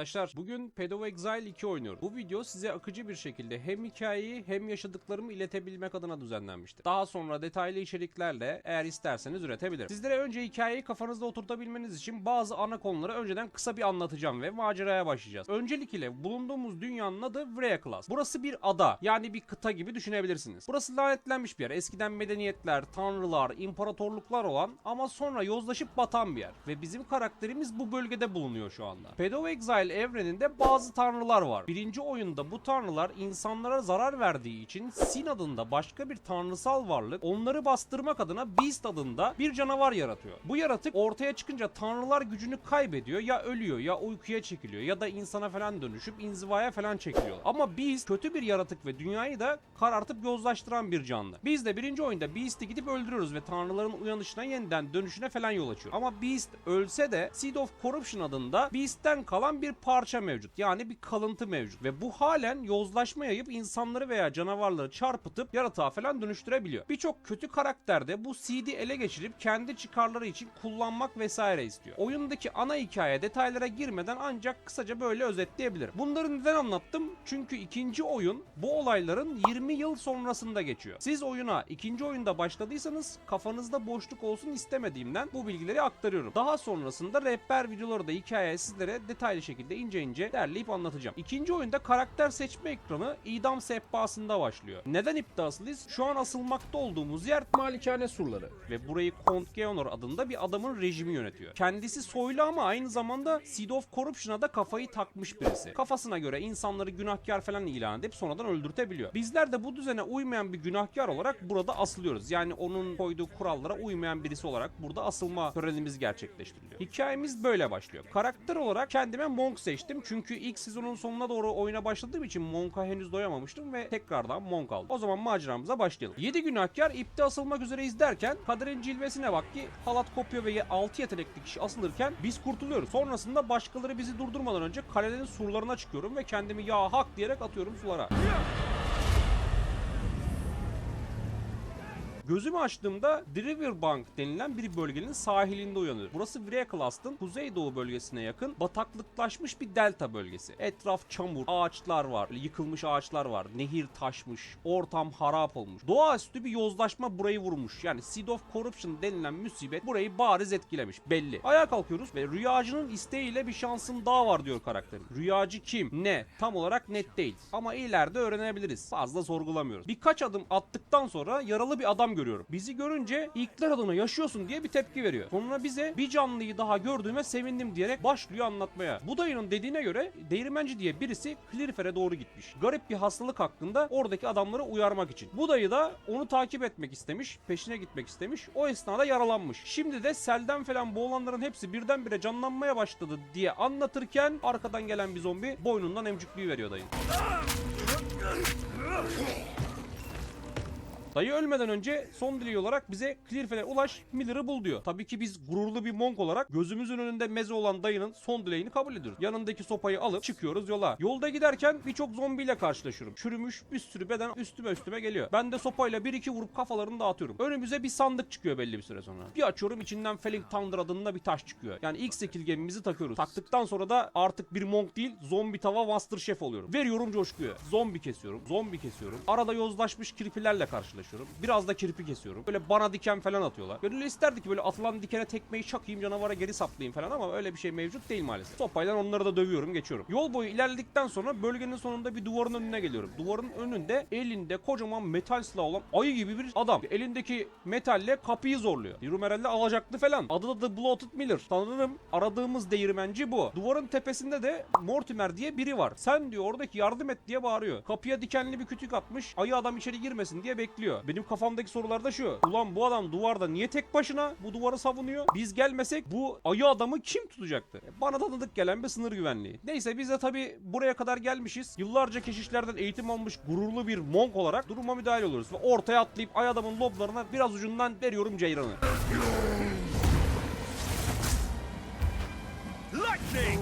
Arkadaşlar. Bugün Pedo Exile 2 oynuyorum. Bu video size akıcı bir şekilde hem hikayeyi hem yaşadıklarımı iletebilmek adına düzenlenmiştir. Daha sonra detaylı içeriklerle eğer isterseniz üretebilirim. Sizlere önce hikayeyi kafanızda oturtabilmeniz için bazı ana konuları önceden kısa bir anlatacağım ve maceraya başlayacağız. Öncelikle bulunduğumuz dünyanın adı Vrea Class. Burası bir ada yani bir kıta gibi düşünebilirsiniz. Burası lanetlenmiş bir yer. Eskiden medeniyetler, tanrılar, imparatorluklar olan ama sonra yozlaşıp batan bir yer. Ve bizim karakterimiz bu bölgede bulunuyor şu anda. Pedo Exile evreninde bazı tanrılar var. Birinci oyunda bu tanrılar insanlara zarar verdiği için Sin adında başka bir tanrısal varlık onları bastırmak adına Beast adında bir canavar yaratıyor. Bu yaratık ortaya çıkınca tanrılar gücünü kaybediyor ya ölüyor ya uykuya çekiliyor ya da insana falan dönüşüp inzivaya falan çekiliyor. Ama Beast kötü bir yaratık ve dünyayı da karartıp yozlaştıran bir canlı. Biz de birinci oyunda Beast'i gidip öldürüyoruz ve tanrıların uyanışına yeniden dönüşüne falan yol açıyor. Ama Beast ölse de Seed of Corruption adında Beast'ten kalan bir parça mevcut. Yani bir kalıntı mevcut. Ve bu halen yozlaşma yayıp insanları veya canavarları çarpıtıp yaratığa falan dönüştürebiliyor. Birçok kötü karakter de bu seed'i ele geçirip kendi çıkarları için kullanmak vesaire istiyor. Oyundaki ana hikaye detaylara girmeden ancak kısaca böyle özetleyebilirim. Bunları neden anlattım? Çünkü ikinci oyun bu olayların 20 yıl sonrasında geçiyor. Siz oyuna ikinci oyunda başladıysanız kafanızda boşluk olsun istemediğimden bu bilgileri aktarıyorum. Daha sonrasında rehber videoları da hikayeye sizlere detaylı şekilde ince ince derleyip anlatacağım. İkinci oyunda karakter seçme ekranı idam sehpasında başlıyor. Neden iddiasılıyız? Şu an asılmakta olduğumuz yer malikane surları ve burayı Kont Geonor adında bir adamın rejimi yönetiyor. Kendisi soylu ama aynı zamanda Seed of Corruption'a da kafayı takmış birisi. Kafasına göre insanları günahkar falan ilan edip sonradan öldürtebiliyor. Bizler de bu düzene uymayan bir günahkar olarak burada asılıyoruz. Yani onun koyduğu kurallara uymayan birisi olarak burada asılma törenimiz gerçekleştiriliyor. Hikayemiz böyle başlıyor. Karakter olarak kendime Monk seçtim. Çünkü ilk sezonun sonuna doğru oyuna başladığım için Monk'a henüz doyamamıştım ve tekrardan Monk aldım. O zaman maceramıza başlayalım. 7 günahkar ipte asılmak üzereyiz derken kaderin cilvesine bak ki halat kopuyor ve 6 yetenekli kişi asılırken biz kurtuluyoruz. Sonrasında başkaları bizi durdurmadan önce kalenin surlarına çıkıyorum ve kendimi ya hak diyerek atıyorum sulara. Gözümü açtığımda Driverbank denilen bir bölgenin sahilinde uyanıyorum. Burası Vreklast'ın kuzeydoğu bölgesine yakın bataklıklaşmış bir delta bölgesi. Etraf çamur, ağaçlar var, yıkılmış ağaçlar var, nehir taşmış, ortam harap olmuş. Doğaüstü bir yozlaşma burayı vurmuş. Yani Seed of Corruption denilen musibet burayı bariz etkilemiş. Belli. Ayağa kalkıyoruz ve rüyacının isteğiyle bir şansın daha var diyor karakterim. Rüyacı kim? Ne? Tam olarak net değil. Ama ileride öğrenebiliriz. Fazla sorgulamıyoruz. Birkaç adım attıktan sonra yaralı bir adam görüyorum. Bizi görünce ilkler adına yaşıyorsun diye bir tepki veriyor. Sonra bize bir canlıyı daha gördüğüme sevindim diyerek başlıyor anlatmaya. Bu dayının dediğine göre değirmenci diye birisi Clearfer'e doğru gitmiş. Garip bir hastalık hakkında oradaki adamları uyarmak için. Bu dayı da onu takip etmek istemiş, peşine gitmek istemiş. O esnada yaralanmış. Şimdi de selden falan boğulanların hepsi birdenbire canlanmaya başladı diye anlatırken arkadan gelen bir zombi boynundan emcüklüğü veriyor dayı. Dayı ölmeden önce son dileği olarak bize Clearfel'e ulaş Miller'ı bul diyor. Tabii ki biz gururlu bir monk olarak gözümüzün önünde meze olan dayının son dileğini kabul ediyoruz. Yanındaki sopayı alıp çıkıyoruz yola. Yolda giderken birçok zombiyle karşılaşıyorum. Çürümüş bir sürü beden üstüme üstüme geliyor. Ben de sopayla bir iki vurup kafalarını dağıtıyorum. Önümüze bir sandık çıkıyor belli bir süre sonra. Bir açıyorum içinden Felling Thunder adında bir taş çıkıyor. Yani ilk skill gemimizi takıyoruz. Taktıktan sonra da artık bir monk değil zombi tava master şef oluyorum. Veriyorum coşkuyu. Zombi kesiyorum. Zombi kesiyorum. Arada yozlaşmış kirpilerle karşılaşıyorum. Biraz da kirpi kesiyorum. Böyle bana diken falan atıyorlar. Gönül isterdi ki böyle atılan dikene tekmeyi çakayım canavara geri saplayayım falan ama öyle bir şey mevcut değil maalesef. Sopayla onları da dövüyorum geçiyorum. Yol boyu ilerledikten sonra bölgenin sonunda bir duvarın önüne geliyorum. Duvarın önünde elinde kocaman metal silah olan ayı gibi bir adam. Elindeki metalle kapıyı zorluyor. Diyorum herhalde alacaklı falan. Adı da The Bloated Miller. Sanırım aradığımız değirmenci bu. Duvarın tepesinde de Mortimer diye biri var. Sen diyor oradaki yardım et diye bağırıyor. Kapıya dikenli bir kütük atmış. Ayı adam içeri girmesin diye bekliyor. Benim kafamdaki sorular da şu. Ulan bu adam duvarda niye tek başına bu duvarı savunuyor? Biz gelmesek bu ayı adamı kim tutacaktı? E, Bana tanıdık gelen bir sınır güvenliği. Neyse biz de tabi buraya kadar gelmişiz. Yıllarca keşişlerden eğitim almış gururlu bir monk olarak duruma müdahale oluruz. Ve ortaya atlayıp ay adamın loblarına biraz ucundan veriyorum ceyranı. Lightning!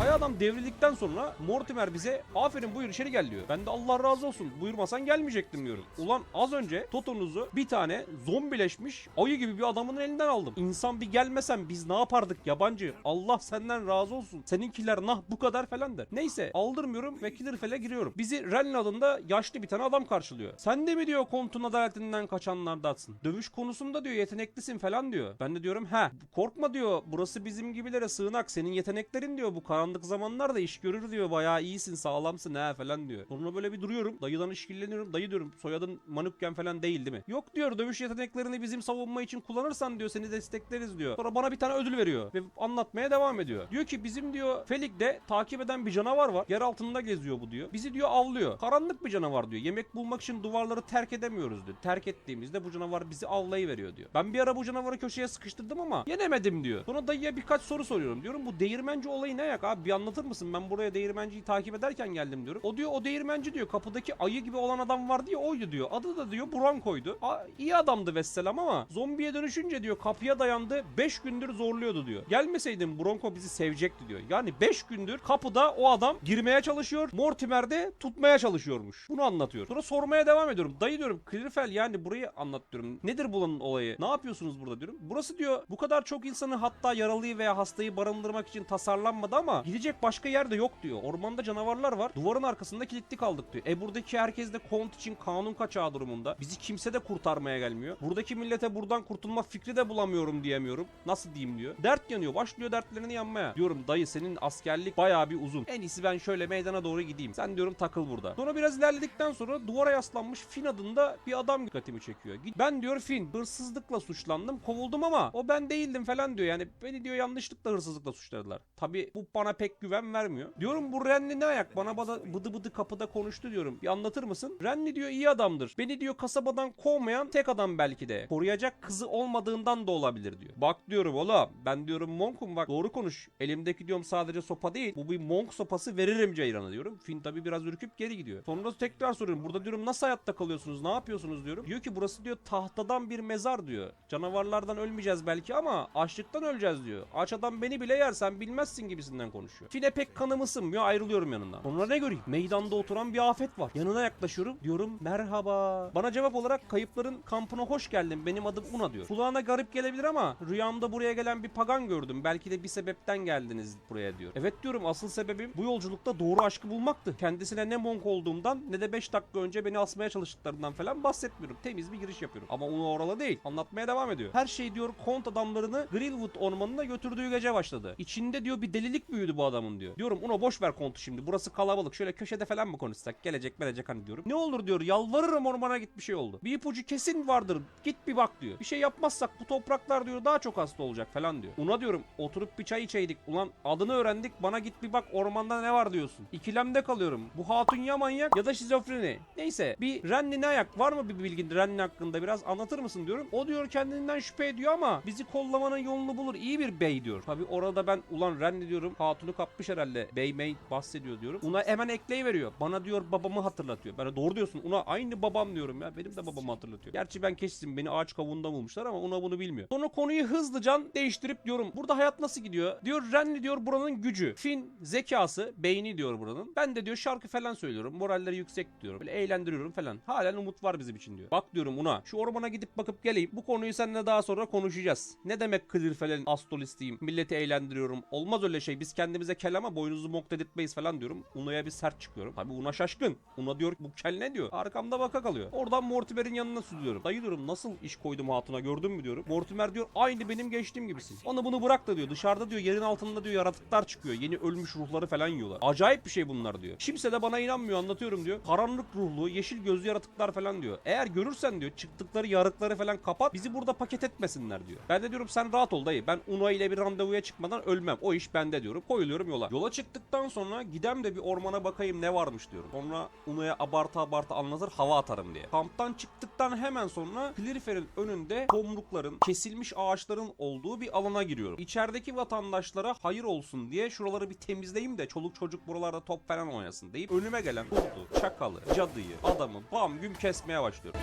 Kaya adam devrildikten sonra Mortimer bize aferin buyur içeri gel diyor. Ben de Allah razı olsun buyurmasan gelmeyecektim diyorum. Ulan az önce Toto'nuzu bir tane zombileşmiş ayı gibi bir adamın elinden aldım. İnsan bir gelmesen biz ne yapardık yabancı? Allah senden razı olsun. Seninkiler nah bu kadar falan der. Neyse aldırmıyorum ve Killerfell'e giriyorum. Bizi Ren adında yaşlı bir tane adam karşılıyor. Sen de mi diyor kontun adaletinden kaçanlardansın? Dövüş konusunda diyor yeteneklisin falan diyor. Ben de diyorum ha korkma diyor burası bizim gibilere sığınak senin yeteneklerin diyor bu karanlık zamanlarda iş görür diyor bayağı iyisin sağlamsın ha falan diyor. Sonra böyle bir duruyorum dayıdan işkilleniyorum dayı diyorum soyadın Manukken falan değil değil mi? Yok diyor dövüş yeteneklerini bizim savunma için kullanırsan diyor seni destekleriz diyor. Sonra bana bir tane ödül veriyor ve anlatmaya devam ediyor. Diyor ki bizim diyor Felik'te takip eden bir canavar var. Yer altında geziyor bu diyor. Bizi diyor avlıyor. Karanlık bir canavar diyor. Yemek bulmak için duvarları terk edemiyoruz diyor. Terk ettiğimizde bu canavar bizi avlayıveriyor diyor. Ben bir ara bu canavarı köşeye sıkıştırdım ama yenemedim diyor. Sonra dayıya birkaç soru soruyorum. Diyorum bu değirmenci olayı ne yak abi bir anlatır mısın? Ben buraya değirmenciyi takip ederken geldim diyorum. O diyor o değirmenci diyor kapıdaki ayı gibi olan adam vardı ya oydu diyor. Adı da diyor Bronco'ydu. A, iyi adamdı vesselam ama zombiye dönüşünce diyor kapıya dayandı 5 gündür zorluyordu diyor. Gelmeseydin Bronco bizi sevecekti diyor. Yani 5 gündür kapıda o adam girmeye çalışıyor. Mortimer de tutmaya çalışıyormuş. Bunu anlatıyor. Sonra sormaya devam ediyorum. Dayı diyorum Clearfell yani burayı anlat diyorum. Nedir bunun olayı? Ne yapıyorsunuz burada diyorum. Burası diyor bu kadar çok insanı hatta yaralıyı veya hastayı barındırmak için tasarlanmadı ama gidecek başka yer de yok diyor. Ormanda canavarlar var. Duvarın arkasında kilitli kaldık diyor. E buradaki herkes de kont için kanun kaçağı durumunda. Bizi kimse de kurtarmaya gelmiyor. Buradaki millete buradan kurtulma fikri de bulamıyorum diyemiyorum. Nasıl diyeyim diyor. Dert yanıyor. Başlıyor dertlerini yanmaya. Diyorum dayı senin askerlik bayağı bir uzun. En iyisi ben şöyle meydana doğru gideyim. Sen diyorum takıl burada. Sonra biraz ilerledikten sonra duvara yaslanmış Fin adında bir adam dikkatimi çekiyor. Ben diyor Fin hırsızlıkla suçlandım. Kovuldum ama o ben değildim falan diyor. Yani beni diyor yanlışlıkla hırsızlıkla suçladılar. Tabi bu bana pek güven vermiyor. Diyorum bu Renli ne ayak? Bana bada, bıdı bıdı kapıda konuştu diyorum. Bir anlatır mısın? Renli diyor iyi adamdır. Beni diyor kasabadan kovmayan tek adam belki de. Koruyacak kızı olmadığından da olabilir diyor. Bak diyorum oğlum ben diyorum monkum bak doğru konuş. Elimdeki diyorum sadece sopa değil. Bu bir monk sopası veririm Ceyran'a diyorum. Fin tabi biraz ürküp geri gidiyor. Sonra tekrar soruyorum. Burada diyorum nasıl hayatta kalıyorsunuz? Ne yapıyorsunuz diyorum. Diyor ki burası diyor tahtadan bir mezar diyor. Canavarlardan ölmeyeceğiz belki ama açlıktan öleceğiz diyor. Aç adam beni bile yer sen bilmezsin gibisinden konuşuyor. Fine pek kanım ısınmıyor ayrılıyorum yanından. Sonra ne göreyim? Meydanda oturan bir afet var. Yanına yaklaşıyorum. Diyorum merhaba. Bana cevap olarak kayıpların kampına hoş geldin. Benim adım Una diyor. Kulağına garip gelebilir ama rüyamda buraya gelen bir pagan gördüm. Belki de bir sebepten geldiniz buraya diyor. Evet diyorum asıl sebebim bu yolculukta doğru aşkı bulmaktı. Kendisine ne monk olduğumdan ne de 5 dakika önce beni asmaya çalıştıklarından falan bahsetmiyorum. Temiz bir giriş yapıyorum. Ama Una oralı değil. Anlatmaya devam ediyor. Her şey diyor kont adamlarını Greenwood ormanına götürdüğü gece başladı. İçinde diyor bir delilik büyüdü bu adamın diyor. Diyorum Una boş ver kontu şimdi. Burası kalabalık. Şöyle köşede falan mı konuşsak? Gelecek gelecek hani diyorum. Ne olur diyor. Yalvarırım ormana git bir şey oldu. Bir ipucu kesin vardır. Git bir bak diyor. Bir şey yapmazsak bu topraklar diyor daha çok hasta olacak falan diyor. Una diyorum oturup bir çay içeydik. Ulan adını öğrendik. Bana git bir bak ormanda ne var diyorsun. İkilemde kalıyorum. Bu hatun ya manyak ya da şizofreni. Neyse bir Renli ne ayak var mı bir bilgin Renli hakkında biraz anlatır mısın diyorum. O diyor kendinden şüphe ediyor ama bizi kollamanın yolunu bulur. İyi bir bey diyor. Tabi orada ben ulan Renli diyorum hatunu kapmış herhalde. Bey mey bahsediyor diyorum. Una hemen ekleyiveriyor. Bana diyor babamı hatırlatıyor. Ben doğru diyorsun. Una aynı babam diyorum ya. Benim de babamı hatırlatıyor. Gerçi ben kesin beni ağaç kavuğunda bulmuşlar ama Una bunu bilmiyor. Sonra konuyu hızlıca değiştirip diyorum. Burada hayat nasıl gidiyor? Diyor Renli diyor buranın gücü. Fin zekası, beyni diyor buranın. Ben de diyor şarkı falan söylüyorum. Moralleri yüksek diyorum. Böyle eğlendiriyorum falan. Halen umut var bizim için diyor. Bak diyorum Una şu ormana gidip bakıp geleyim. Bu konuyu seninle daha sonra konuşacağız. Ne demek Clearfell'in astrolistiyim. Milleti eğlendiriyorum. Olmaz öyle şey. Biz kendimize kel ama boynunuzu mok dedirtmeyiz falan diyorum. Una'ya bir sert çıkıyorum. Tabi Una şaşkın. Una diyor bu kel ne diyor. Arkamda baka kalıyor. Oradan Mortimer'in yanına sürüyorum. Dayı diyorum nasıl iş koydum hatuna gördün mü diyorum. Mortimer diyor aynı benim geçtiğim gibisin. Onu bunu bırak da diyor. Dışarıda diyor yerin altında diyor yaratıklar çıkıyor. Yeni ölmüş ruhları falan yiyorlar. Acayip bir şey bunlar diyor. Kimse de bana inanmıyor anlatıyorum diyor. Karanlık ruhlu yeşil gözlü yaratıklar falan diyor. Eğer görürsen diyor çıktıkları yarıkları falan kapat. Bizi burada paket etmesinler diyor. Ben de diyorum sen rahat ol dayı. Ben Una ile bir randevuya çıkmadan ölmem. O iş bende diyorum. Koyuluyorum yola. Yola çıktıktan sonra gidem de bir ormana bakayım ne varmış diyorum. Sonra Una'ya abartı abartı anlatır hava atarım diye. Kamptan çıktıktan hemen sonra Clearfer'in önünde tomrukların, kesilmiş ağaçların olduğu bir alana giriyorum. İçerideki vatandaşlara hayır olsun diye şuraları bir temizleyeyim de çoluk çocuk buralarda top falan oynasın deyip önüme gelen kurdu, çakalı, cadıyı, adamı bam güm kesmeye başlıyorum.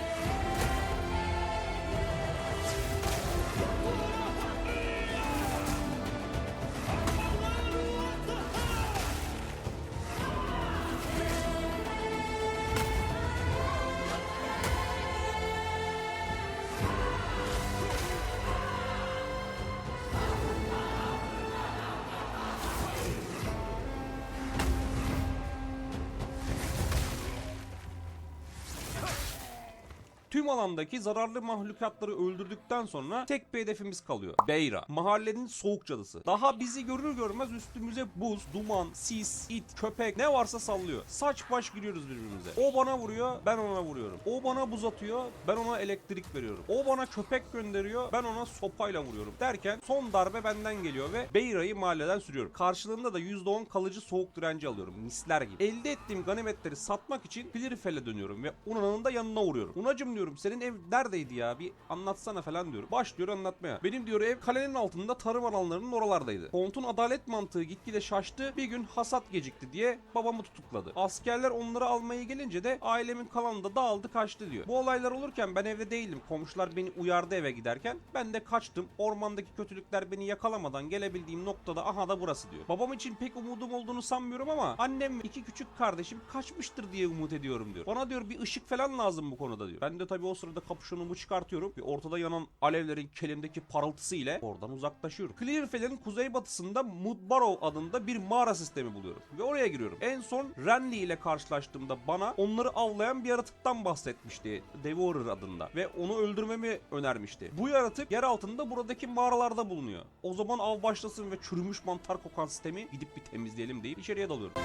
Tüm alandaki zararlı mahlukatları öldürdükten sonra tek bir hedefimiz kalıyor. Beyra. Mahallenin soğuk cadısı. Daha bizi görür görmez üstümüze buz, duman, sis, it, köpek ne varsa sallıyor. Saç baş giriyoruz birbirimize. O bana vuruyor, ben ona vuruyorum. O bana buz atıyor, ben ona elektrik veriyorum. O bana köpek gönderiyor, ben ona sopayla vuruyorum. Derken son darbe benden geliyor ve Beyra'yı mahalleden sürüyorum. Karşılığında da %10 kalıcı soğuk direnci alıyorum. Misler gibi. Elde ettiğim ganimetleri satmak için Clearfell'e dönüyorum ve Una'nın da yanına uğruyorum. Unacım diyorum senin ev neredeydi ya bir anlatsana falan diyorum. Başlıyor anlatmaya. Benim diyor ev kalenin altında tarım alanlarının oralardaydı. Kont'un adalet mantığı gitgide şaştı. Bir gün hasat gecikti diye babamı tutukladı. Askerler onları almaya gelince de ailemin kalanı da dağıldı kaçtı diyor. Bu olaylar olurken ben evde değildim. Komşular beni uyardı eve giderken. Ben de kaçtım. Ormandaki kötülükler beni yakalamadan gelebildiğim noktada aha da burası diyor. Babam için pek umudum olduğunu sanmıyorum ama annem iki küçük kardeşim kaçmıştır diye umut ediyorum diyor. Bana diyor bir ışık falan lazım bu konuda diyor. Ben de tabii o sırada kapüşonumu çıkartıyorum ve ortada yanan alevlerin kelimdeki parıltısı ile oradan uzaklaşıyorum. Clearfell'in kuzeybatısında Mudbarrow adında bir mağara sistemi buluyorum ve oraya giriyorum. En son Renly ile karşılaştığımda bana onları avlayan bir yaratıktan bahsetmişti. Devourer adında ve onu öldürmemi önermişti. Bu yaratık yer altında buradaki mağaralarda bulunuyor. O zaman av başlasın ve çürümüş mantar kokan sistemi gidip bir temizleyelim deyip içeriye dalıyorum.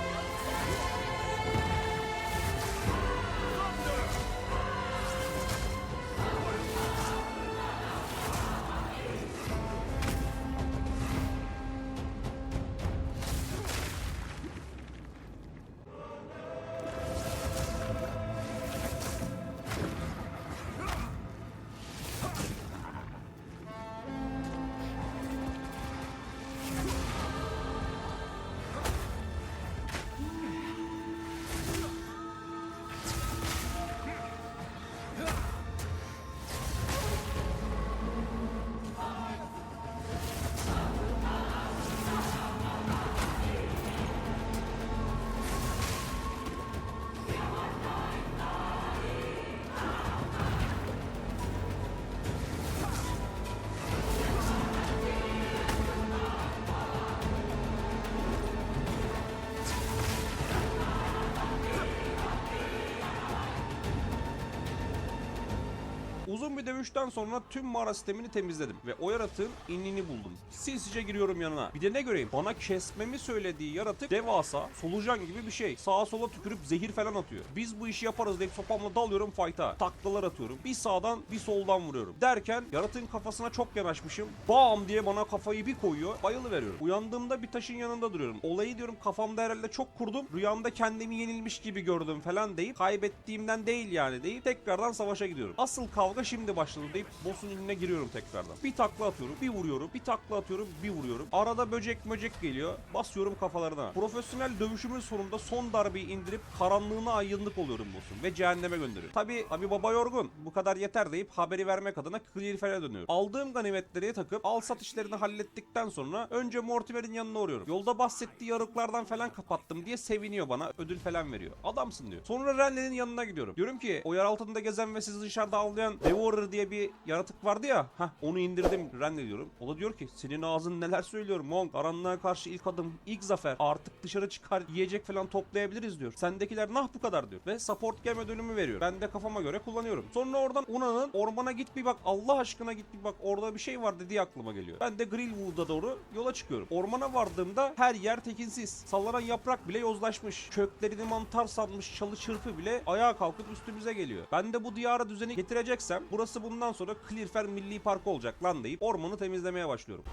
Bir dövüşten sonra tüm mağara sistemini temizledim ve o yaratığın inini buldum. Sinsice giriyorum yanına. Bir de ne göreyim? Bana kesmemi söylediği yaratık devasa, solucan gibi bir şey. Sağa sola tükürüp zehir falan atıyor. Biz bu işi yaparız deyip sopamla dalıyorum fight'a. Taklalar atıyorum. Bir sağdan bir soldan vuruyorum. Derken yaratığın kafasına çok yanaşmışım. Bam diye bana kafayı bir koyuyor. Bayılı veriyorum. Uyandığımda bir taşın yanında duruyorum. Olayı diyorum kafamda herhalde çok kurdum. Rüyamda kendimi yenilmiş gibi gördüm falan deyip kaybettiğimden değil yani deyip tekrardan savaşa gidiyorum. Asıl kavga şimdi başladı deyip boss'un inine giriyorum tekrardan. Bir takla atıyorum, bir vuruyorum, bir takla atıyorum, bir vuruyorum. Arada böcek möcek geliyor. Basıyorum kafalarına. Profesyonel dövüşümün sonunda son darbeyi indirip karanlığına aydınlık oluyorum boss'un ve cehenneme gönderiyorum. Tabi tabi baba yorgun. Bu kadar yeter deyip haberi vermek adına Clearfell'e dönüyorum. Aldığım ganimetleri takıp al sat işlerini hallettikten sonra önce Mortimer'in yanına uğruyorum. Yolda bahsettiği yarıklardan falan kapattım diye seviniyor bana. Ödül falan veriyor. Adamsın diyor. Sonra Renly'nin yanına gidiyorum. Diyorum ki o yer altında gezen ve sizi dışarıda avlayan Devourer diye bir yaratık vardı ya. Hah onu indirdim Renly diyorum. O da diyor ki senin ağzın neler söylüyor Monk. Karanlığa karşı ilk adım, ilk zafer. Artık dışarı çıkar yiyecek falan toplayabiliriz diyor. Sendekiler nah bu kadar diyor. Ve support game ödülümü veriyor. Ben de kafama göre kullanıyorum. Sonra oradan Una'nın ormana git bir bak Allah aşkına git bir bak orada bir şey var dediği aklıma geliyor. Ben de Grillwood'a doğru yola çıkıyorum. Ormana vardığımda her yer tekinsiz. Sallanan yaprak bile yozlaşmış. Köklerini mantar sanmış çalı çırpı bile ayağa kalkıp üstümüze geliyor. Ben de bu diyara düzeni getireceksem burası bundan sonra Clearfair Milli Parkı olacak lan deyip ormanı temizlemeye başlıyorum.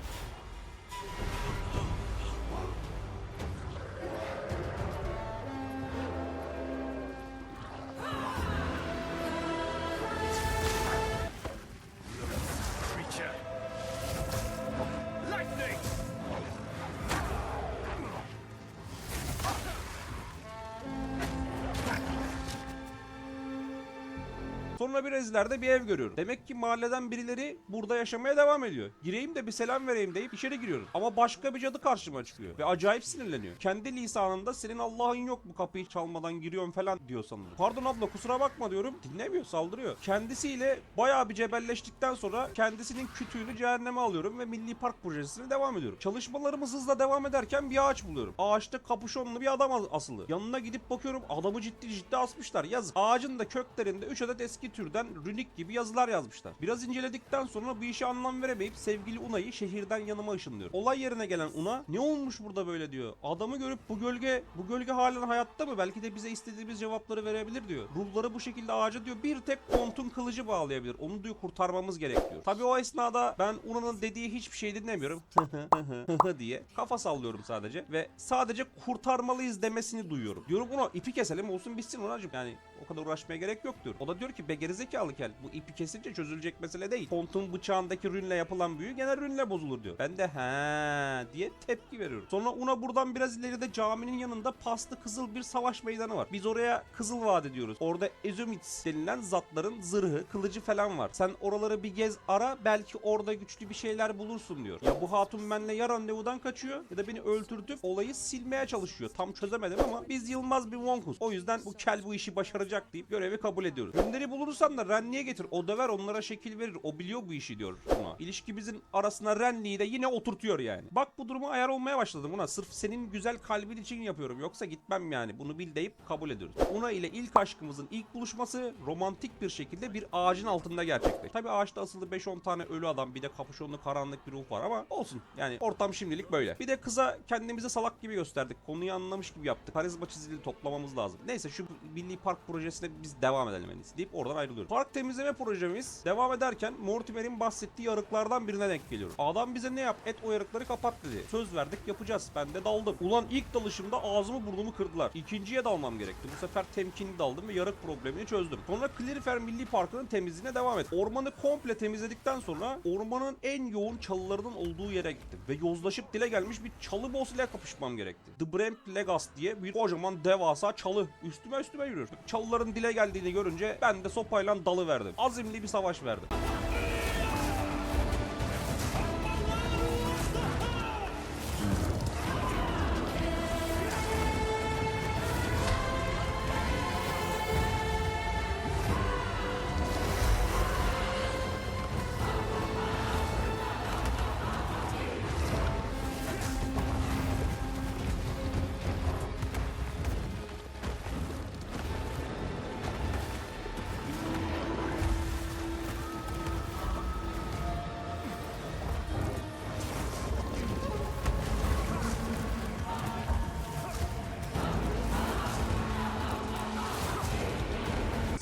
Sonra bir ezilerde bir ev görüyorum. Demek ki mahalleden birileri burada yaşamaya devam ediyor. Gireyim de bir selam vereyim deyip içeri giriyorum. Ama başka bir cadı karşıma çıkıyor. Ve acayip sinirleniyor. Kendi lisanında senin Allah'ın yok mu kapıyı çalmadan giriyorsun falan diyor sanırım. Pardon abla kusura bakma diyorum. Dinlemiyor saldırıyor. Kendisiyle bayağı bir cebelleştikten sonra kendisinin kütüğünü cehenneme alıyorum ve Milli Park projesine devam ediyorum. Çalışmalarımız hızla devam ederken bir ağaç buluyorum. Ağaçta kapüşonlu bir adam asılı. Yanına gidip bakıyorum adamı ciddi ciddi asmışlar. Yazık. Ağacın da köklerinde 3 adet eski eski türden runik gibi yazılar yazmışlar. Biraz inceledikten sonra bu işe anlam veremeyip sevgili Una'yı şehirden yanıma ışınlıyor. Olay yerine gelen Una ne olmuş burada böyle diyor. Adamı görüp bu gölge bu gölge halen hayatta mı? Belki de bize istediğimiz cevapları verebilir diyor. Ruhları bu şekilde ağaca diyor bir tek kontun kılıcı bağlayabilir. Onu diyor kurtarmamız gerek diyor. Tabii o esnada ben Una'nın dediği hiçbir şey dinlemiyorum. diye kafa sallıyorum sadece ve sadece kurtarmalıyız demesini duyuyorum. Diyorum Una ipi keselim olsun bitsin Una'cığım. Yani o kadar uğraşmaya gerek yok diyor. O da diyor ki gerizekalı kel bu ipi kesince çözülecek mesele değil. Kontun bıçağındaki rünle yapılan büyü gene rünle bozulur diyor. Ben de he diye tepki veriyorum. Sonra Una buradan biraz ileride caminin yanında paslı kızıl bir savaş meydanı var. Biz oraya Kızıl Vadi diyoruz. Orada Ezumits denilen zatların zırhı, kılıcı falan var. Sen oraları bir gez ara belki orada güçlü bir şeyler bulursun diyor. Ya bu hatun benle ya randevudan kaçıyor ya da beni öldürtüp olayı silmeye çalışıyor. Tam çözemedim ama biz Yılmaz bir Wonkus. O yüzden bu kel bu işi başaracak deyip görevi kabul ediyoruz. Ürünleri bulursan da Renli'ye getir. O döver onlara şekil verir. O biliyor bu işi diyor buna. İlişkimizin arasına Renli'yi de yine oturtuyor yani. Bak bu duruma ayar olmaya başladım buna. Sırf senin güzel kalbin için yapıyorum. Yoksa gitmem yani. Bunu bil deyip kabul ediyoruz. Una ile ilk aşkımızın ilk buluşması romantik bir şekilde bir ağacın altında gerçekleşti. Tabi ağaçta asılı 5-10 tane ölü adam bir de kapüşonlu karanlık bir ruh var ama olsun. Yani ortam şimdilik böyle. Bir de kıza kendimizi salak gibi gösterdik. Konuyu anlamış gibi yaptık. Karizma çizili toplamamız lazım. Neyse şu milli park projesine biz devam edelim en iyisi deyip oradan ayrılıyoruz. Park temizleme projemiz devam ederken Mortimer'in bahsettiği yarıklardan birine denk geliyoruz. Adam bize ne yap? Et o yarıkları kapat dedi. Söz verdik yapacağız. Ben de daldım. Ulan ilk dalışımda ağzımı burnumu kırdılar. İkinciye dalmam gerekti. Bu sefer temkinli daldım ve yarık problemini çözdüm. Sonra Clearfair Milli Parkı'nın temizliğine devam et. Ormanı komple temizledikten sonra ormanın en yoğun çalılarının olduğu yere gittim. Ve yozlaşıp dile gelmiş bir çalı boss ile kapışmam gerekti. The Bramp Legas diye bir kocaman devasa çalı. Üstüme üstüme yürüyor. Çalıların dile geldiğini görünce ben de sopayla dalı verdim. Azimli bir savaş verdim.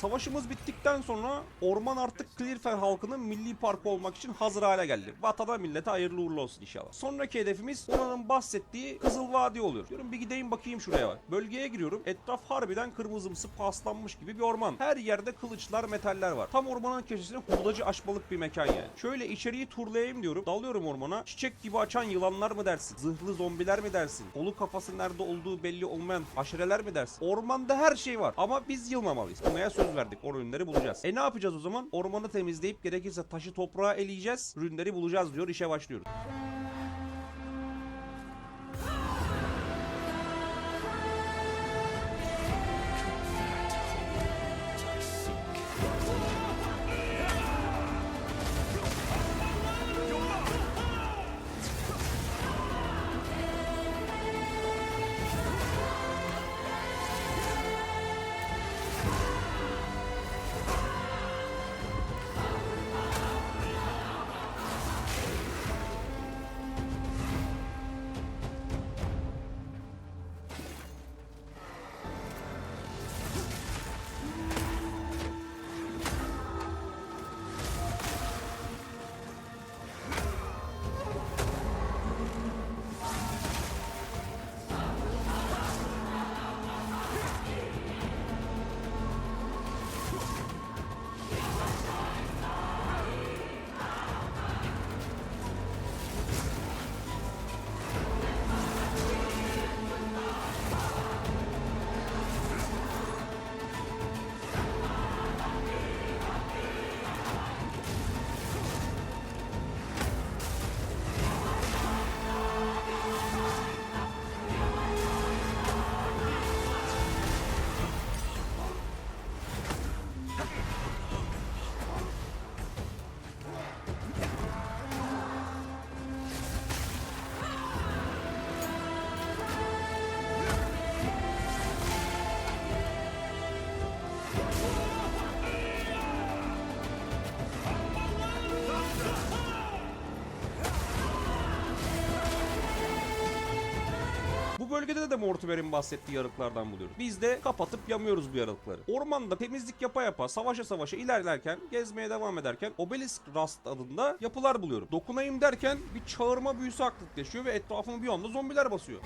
Savaşımız bittikten sonra orman artık Clearfair halkının milli parkı olmak için hazır hale geldi. Vatana millete hayırlı uğurlu olsun inşallah. Sonraki hedefimiz Una'nın bahsettiği Kızıl Vadi oluyor. Diyorum bir gideyim bakayım şuraya. Bölgeye giriyorum. Etraf harbiden kırmızımsı paslanmış gibi bir orman. Her yerde kılıçlar, metaller var. Tam ormanın köşesine hurdacı açmalık bir mekan yani. Şöyle içeriği turlayayım diyorum. Dalıyorum ormana. Çiçek gibi açan yılanlar mı dersin? Zırhlı zombiler mi dersin? Kolu kafası nerede olduğu belli olmayan haşereler mi dersin? Ormanda her şey var. Ama biz yılmamalıyız. Una'ya söz verdik. O ürünleri bulacağız. E ne yapacağız o zaman? Ormanı temizleyip gerekirse taşı toprağa eleyeceğiz. Ürünleri bulacağız diyor. İşe başlıyoruz. Bölgede de Mortimer'in bahsettiği yarıklardan buluyoruz. Biz de kapatıp yamıyoruz bu yarıkları. Ormanda temizlik yapa yapa savaşa savaşa ilerlerken gezmeye devam ederken Obelisk Rust adında yapılar buluyorum. Dokunayım derken bir çağırma büyüsü aktifleşiyor ve etrafımı bir anda zombiler basıyor.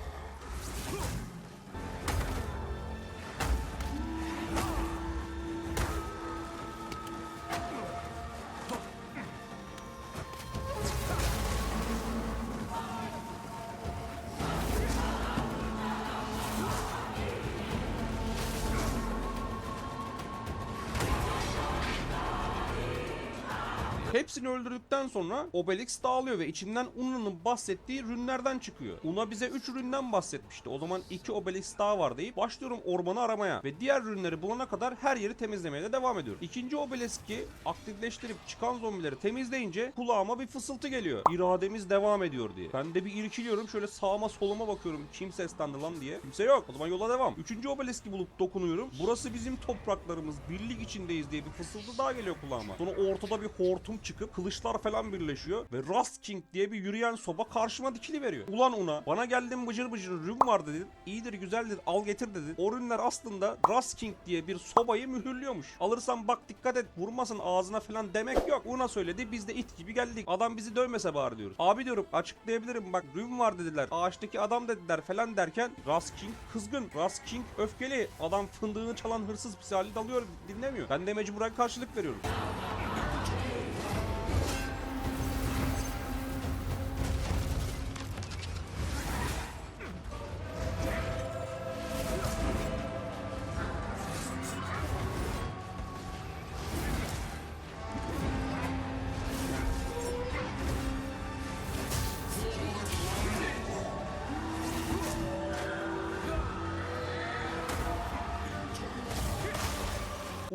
Öldürdükten sonra Obelix dağılıyor ve içinden Una'nın bahsettiği rünlerden çıkıyor. Una bize 3 ründen bahsetmişti. O zaman 2 Obelix daha var deyip başlıyorum ormanı aramaya ve diğer rünleri bulana kadar her yeri temizlemeye de devam ediyorum. İkinci Obelix'i aktifleştirip çıkan zombileri temizleyince kulağıma bir fısıltı geliyor. İrademiz devam ediyor diye. Ben de bir irkiliyorum şöyle sağıma soluma bakıyorum kim seslendi lan diye. Kimse yok. O zaman yola devam. Üçüncü Obelix'i bulup dokunuyorum. Burası bizim topraklarımız. Birlik içindeyiz diye bir fısıltı daha geliyor kulağıma. Sonra ortada bir hortum çıkıp kılıçlar falan birleşiyor ve Rust King diye bir yürüyen soba karşıma dikili veriyor. Ulan una bana geldin bıcır bıcır rün var dedin. İyidir güzeldir al getir dedin. O rünler aslında Rust King diye bir sobayı mühürlüyormuş. Alırsan bak dikkat et vurmasın ağzına falan demek yok. Una söyledi biz de it gibi geldik. Adam bizi dövmese bari diyoruz. Abi diyorum açıklayabilirim bak rün var dediler. Ağaçtaki adam dediler falan derken Rust King kızgın. Rust King öfkeli. Adam fındığını çalan hırsız pis hali dalıyor dinlemiyor. Ben de mecburen karşılık veriyorum.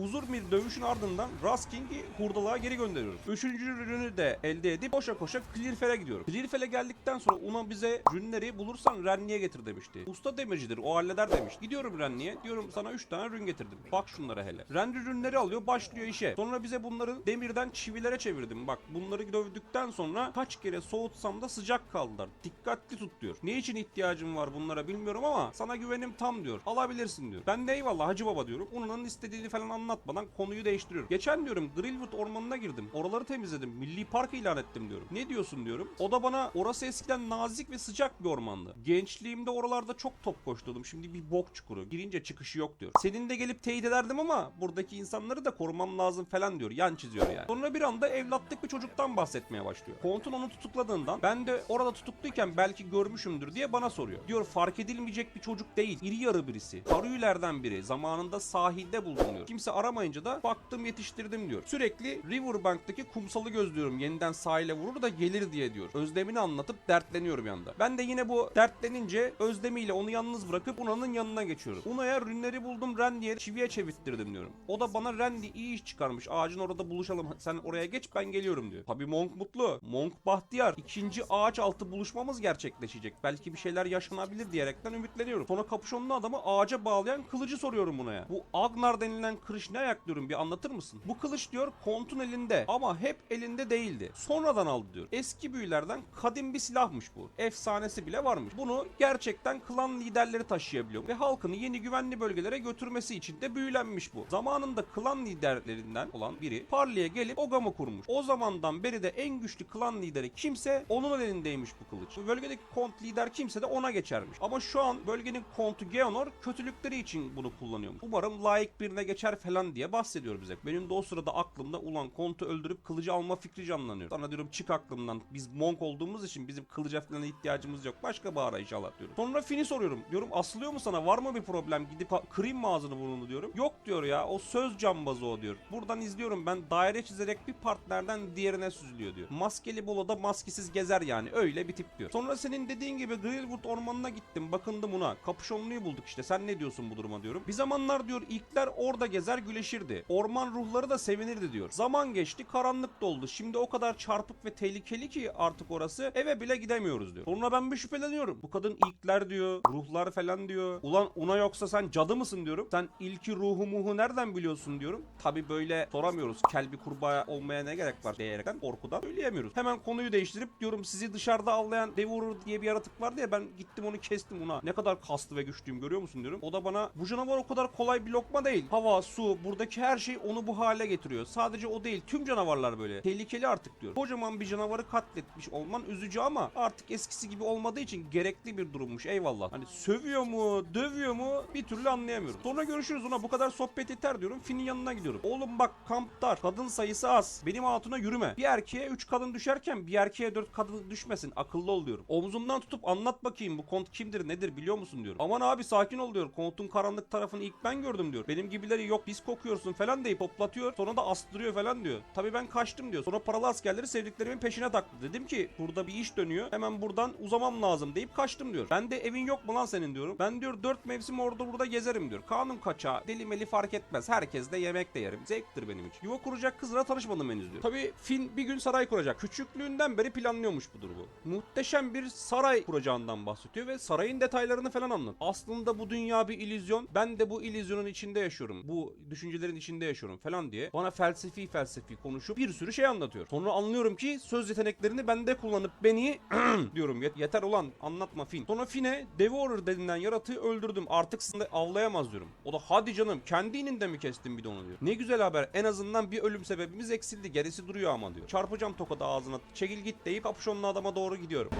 Uzun bir dövüşün ardından Rust King'i hurdalığa geri gönderiyoruz. Üçüncü ürünü de elde edip koşa koşa Clearfell'e gidiyorum. Clearfell'e geldikten sonra Una bize rünleri bulursan Renni'ye getir demişti. Usta demircidir o halleder demiş. Gidiyorum Renni'ye diyorum sana 3 tane rün getirdim. Bak şunlara hele. Renni rünleri alıyor başlıyor işe. Sonra bize bunları demirden çivilere çevirdim. Bak bunları dövdükten sonra kaç kere soğutsam da sıcak kaldılar. Dikkatli tut diyor. Ne için ihtiyacım var bunlara bilmiyorum ama sana güvenim tam diyor. Alabilirsin diyor. Ben de eyvallah Hacı Baba diyorum. Una'nın istediğini falan anlatmadan konuyu değiştiriyorum. Geçen diyorum Grillwood ormanına girdim. Oraları temizledim. Milli park ilan ettim diyorum. Ne diyorsun diyorum. O da bana orası eskiden nazik ve sıcak bir ormandı. Gençliğimde oralarda çok top koşturdum. Şimdi bir bok çukuru. Girince çıkışı yok diyor. Senin de gelip teyit ederdim ama buradaki insanları da korumam lazım falan diyor. Yan çiziyor yani. Sonra bir anda evlatlık bir çocuktan bahsetmeye başlıyor. Kontun onu tutukladığından ben de orada tutukluyken belki görmüşümdür diye bana soruyor. Diyor fark edilmeyecek bir çocuk değil. İri yarı birisi. Karuyülerden biri. Zamanında sahilde buldum diyor. Kimse aramayınca da baktım yetiştirdim diyor. Sürekli Riverbank'taki kumsalı gözlüyorum. Yeniden sahile vurur da gelir diye diyor. Özlemini anlatıp dertleniyorum yanında. Ben de yine bu dertlenince özlemiyle onu yalnız bırakıp Una'nın yanına geçiyorum. Una'ya rünleri buldum Randy'ye çiviye çevirttirdim diyorum. O da bana Randy iyi iş çıkarmış. Ağacın orada buluşalım. Sen oraya geç ben geliyorum diyor. Tabi Monk mutlu. Monk bahtiyar. İkinci ağaç altı buluşmamız gerçekleşecek. Belki bir şeyler yaşanabilir diyerekten ümitleniyorum. Sonra kapüşonlu adamı ağaca bağlayan kılıcı soruyorum Una'ya. Bu Agnar denilen ne ayak diyorum bir anlatır mısın? Bu kılıç diyor kontun elinde ama hep elinde değildi. Sonradan aldı diyor. Eski büyülerden kadim bir silahmış bu. Efsanesi bile varmış. Bunu gerçekten klan liderleri taşıyabiliyor ve halkını yeni güvenli bölgelere götürmesi için de büyülenmiş bu. Zamanında klan liderlerinden olan biri Parli'ye gelip Ogam'ı kurmuş. O zamandan beri de en güçlü klan lideri kimse onun elindeymiş bu kılıç. Bu bölgedeki kont lider kimse de ona geçermiş. Ama şu an bölgenin kontu Geonor kötülükleri için bunu kullanıyormuş. Umarım layık birine geçer falan diye bahsediyor bize. Benim de o sırada aklımda ulan kontu öldürüp kılıcı alma fikri canlanıyor. Sana diyorum çık aklımdan. Biz monk olduğumuz için bizim kılıca falan ihtiyacımız yok. Başka bağıra inşallah diyorum. Sonra Finn'i soruyorum. Diyorum asılıyor mu sana? Var mı bir problem? Gidip kırayım mı ağzını burnunu diyorum. Yok diyor ya. O söz cambazı o diyor. Buradan izliyorum ben daire çizerek bir partnerden diğerine süzülüyor diyor. Maskeli boloda maskesiz gezer yani. Öyle bir tip diyor. Sonra senin dediğin gibi Grillwood ormanına gittim. Bakındım buna. Kapüşonluyu bulduk işte. Sen ne diyorsun bu duruma diyorum. Bir zamanlar diyor ilkler orada gezer güleşirdi. Orman ruhları da sevinirdi diyor. Zaman geçti karanlık doldu. Şimdi o kadar çarpık ve tehlikeli ki artık orası eve bile gidemiyoruz diyor. Sonra ben bir şüpheleniyorum. Bu kadın ilkler diyor, ruhlar falan diyor. Ulan una yoksa sen cadı mısın diyorum. Sen ilki ruhu muhu nereden biliyorsun diyorum. Tabi böyle soramıyoruz. Kelbi kurbağa olmaya ne gerek var diyerekten korkudan söyleyemiyoruz. Hemen konuyu değiştirip diyorum sizi dışarıda avlayan Devour diye bir yaratık vardı ya ben gittim onu kestim ona. Ne kadar kaslı ve güçlüyüm görüyor musun diyorum. O da bana bu canavar o kadar kolay bir lokma değil. Hava, su, buradaki her şey onu bu hale getiriyor. Sadece o değil tüm canavarlar böyle. Tehlikeli artık diyor. Kocaman bir canavarı katletmiş olman üzücü ama artık eskisi gibi olmadığı için gerekli bir durummuş. Eyvallah. Hani sövüyor mu, dövüyor mu bir türlü anlayamıyorum. Sonra görüşürüz ona bu kadar sohbet yeter diyorum. Finn'in yanına gidiyorum. Oğlum bak kamp dar. Kadın sayısı az. Benim hatuna yürüme. Bir erkeğe 3 kadın düşerken bir erkeğe 4 kadın düşmesin. Akıllı ol diyorum. Omzumdan tutup anlat bakayım bu kont kimdir nedir biliyor musun diyorum. Aman abi sakin ol diyor. Kontun karanlık tarafını ilk ben gördüm diyor. Benim gibileri yok pis kokuyorsun falan deyip toplatıyor. Sonra da astırıyor falan diyor. Tabii ben kaçtım diyor. Sonra paralı askerleri sevdiklerimin peşine taktı. Dedim ki burada bir iş dönüyor. Hemen buradan uzamam lazım deyip kaçtım diyor. Ben de evin yok mu lan senin diyorum. Ben diyor dört mevsim orada burada gezerim diyor. Kanun kaçağı deli meli fark etmez. Herkes de yemek de yerim. Zevktir benim için. Yuva kuracak kızla tanışmadım henüz diyor. Tabii Finn bir gün saray kuracak. Küçüklüğünden beri planlıyormuş bu durumu. Muhteşem bir saray kuracağından bahsediyor ve sarayın detaylarını falan anlat. Aslında bu dünya bir illüzyon. Ben de bu illüzyonun içinde yaşıyorum. Bu düşüncelerin içinde yaşıyorum falan diye. Bana felsefi felsefi konuşup bir sürü şey anlatıyor. Sonra anlıyorum ki söz yeteneklerini bende kullanıp beni diyorum. "Yet- Yeter ulan anlatma Finn. Sonra Finn'e Devourer denilen yaratığı öldürdüm. Artık seni avlayamaz diyorum. O da hadi canım kendi ininde mi kestin bir de onu diyor. Ne güzel haber. En azından bir ölüm sebebimiz eksildi. Gerisi duruyor ama diyor. Çarpacağım tokadı ağzına. Çekil git deyip kapüşonlu adama doğru gidiyorum.